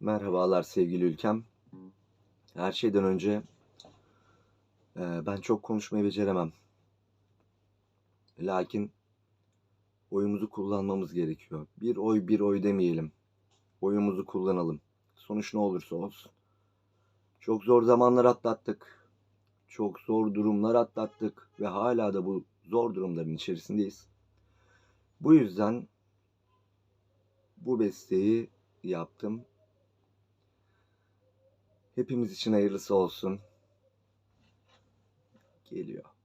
Merhabalar sevgili ülkem. Her şeyden önce eee, ben çok konuşmayı beceremem. Lakin oyumuzu kullanmamız gerekiyor. Bir oy bir oy demeyelim. Oyumuzu kullanalım. Sonuç ne olursa olsun. Çok zor zamanlar atlattık. Çok zor durumlar atlattık ve hala da bu zor durumların içerisindeyiz. Bu yüzden bu besteyi yaptım. Hepimiz için hayırlısı olsun. Geliyor.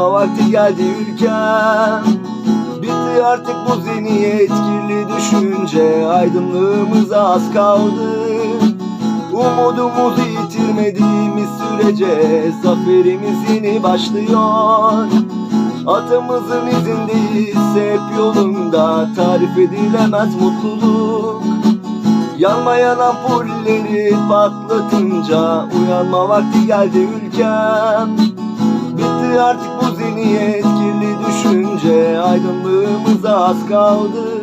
Uyanma vakti geldi ülkem Bitti artık bu zihniyet kirli düşünce. Aydınlığımıza az kaldı. Umudumuzu yitirmediğimiz sürece Zaferimiz yeni başlıyor. Atamızın izindeyiz hep yolunda. Tarif edilemez mutluluk. Yanmayan ampulleri patlatınca Uyanma vakti geldi ülkem. Bitti artık bu zihniyet kirli düşünce Aydınlığımıza az kaldı.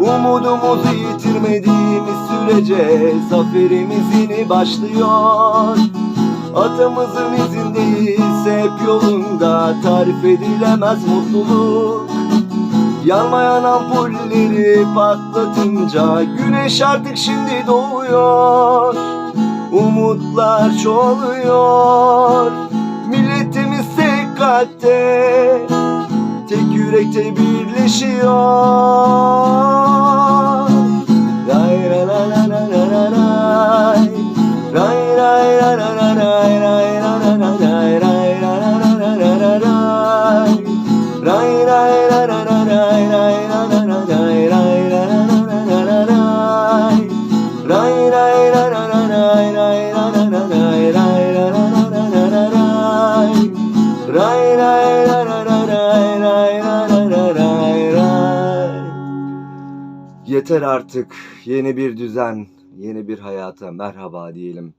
Umudumuzu yitirmediğimiz sürece Zaferimiz yeni başlıyor. Atamızın izindeyiz hep yolunda Tarif edilemez mutluluk. Yanmayan ampulleri patlatınca Güneş artık şimdi doğuyor. Umutlar tek kalpte Tek yürekte birleşiyor Ray ray ray ray ray ray ray Ray ray ray ray ray Yeter artık yeni bir düzen, yeni bir hayata merhaba diyelim.